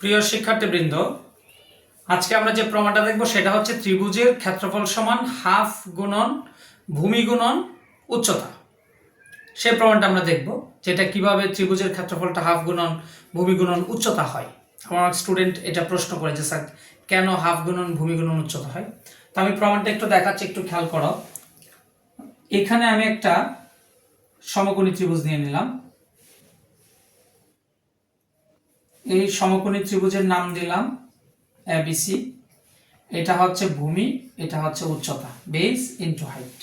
প্রিয় শিক্ষার্থীবৃন্দ, আজকে আমরা যে প্রমাণটা দেখব সেটা হচ্ছে ত্রিভুজের ক্ষেত্রফল সমান হাফ গুণন ভূমি গুণন উচ্চতা। সেই প্রমাণটা আমরা দেখব, যেটা কীভাবে ত্রিভুজের ক্ষেত্রফলটা হাফ গুণন ভূমি গুণন উচ্চতা হয়। আমার স্টুডেন্ট এটা প্রশ্ন করে যে, স্যার, কেন হাফ গুণন ভূমি গুণন উচ্চতা হয়? তো আমি প্রমাণটা একটু দেখাচ্ছি, একটু খেয়াল করো। এখানে আমি একটা সমকোণী ত্রিভুজ নিয়ে নিলাম। এই সমকোণী ত্রিভুজের নাম দিলাম এবিসি এটা হচ্ছে ভূমি, এটা হচ্ছে উচ্চতা, বেস ইনটু হাইট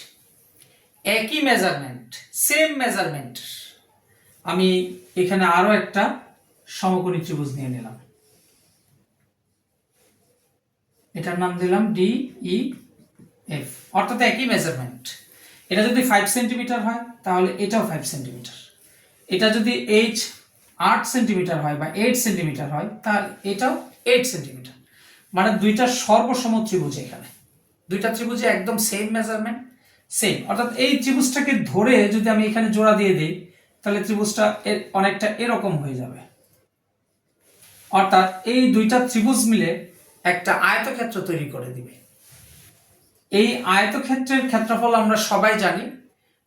একই মেজারমেন্ট সেম মেজারমেন্ট আমি এখানে আরও একটা সমকোণী ত্রিভুজ নিয়ে নিলাম। এটার নাম দিলাম ডি ই এফ অর্থাৎ একই মেজারমেন্ট এটা যদি ফাইভ সেন্টিমিটার হয়, তাহলে এটাও ফাইভ সেন্টিমিটার এটা যদি এইচ আট সেন্টিমিটার হয় বা এইট সেন্টিমিটার হয় তাহলে এটাও এইট সেন্টিমিটার। মানে দুইটা সর্বসম ত্রিভুজ এখানে। দুইটা ত্রিভুজে একদম সেম মেজারমেন্ট সেম অর্থাৎ এই ত্রিভুজটাকে ধরে যদি আমি এখানে জোড়া দিয়ে দিই, তাহলে ত্রিভুজটা এর অনেকটা এরকম হয়ে যাবে। অর্থাৎ এই দুইটা ত্রিভুজ মিলে একটা আয়তক্ষেত্র তৈরি করে দিবে। এই আয়তক্ষেত্রের ক্ষেত্রফল আমরা সবাই জানি,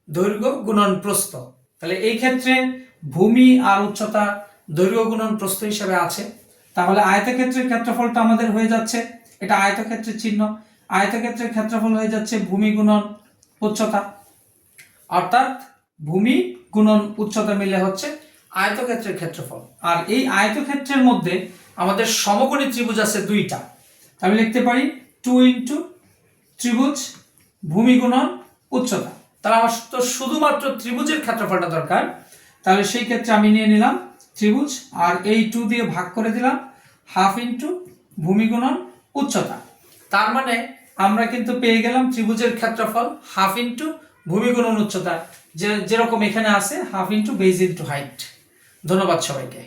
দৈর্ঘ্য গুণন প্রস্থ। তাহলে এই ক্ষেত্রে ভূমি আর উচ্চতা দৈর্ঘ্য গুণন প্রস্থ হিসেবে আছে। তাহলে আয়তক্ষেত্রের ক্ষেত্রফলটা আমাদের হয়ে যাচ্ছে। এটা আয়তক্ষেত্রের চিহ্ন। আয়তক্ষেত্রের ক্ষেত্রফল হয়ে যাচ্ছে ভূমি গুণন উচ্চতা। অর্থাৎ ভূমি গুণন উচ্চতা মিলে হচ্ছে আয়তক্ষেত্রের ক্ষেত্রফল। আর এই আয়তক্ষেত্রের মধ্যে আমাদের সমকোণী ত্রিভুজ আছে দুইটা। আমি লিখতে পারি টু ইন্টু ত্রিভুজ ভূমি গুণন উচ্চতা। তাহলে আমার তো শুধুমাত্র ত্রিভুজের ক্ষেত্রফলটা দরকার। তাহলে সেই ক্ষেত্রে আমি নিয়ে নিলাম ত্রিভুজ, আর এই টু দিয়ে ভাগ করে দিলাম হাফ ইন্টু ভূমিগুণন উচ্চতা। তার মানে আমরা কিন্তু পেয়ে গেলাম ত্রিভুজের ক্ষেত্রফল হাফ ইন্টু ভূমিগুণন উচ্চতা, যে যেরকম এখানে আছে half into base into height ধন্যবাদ সবাইকে।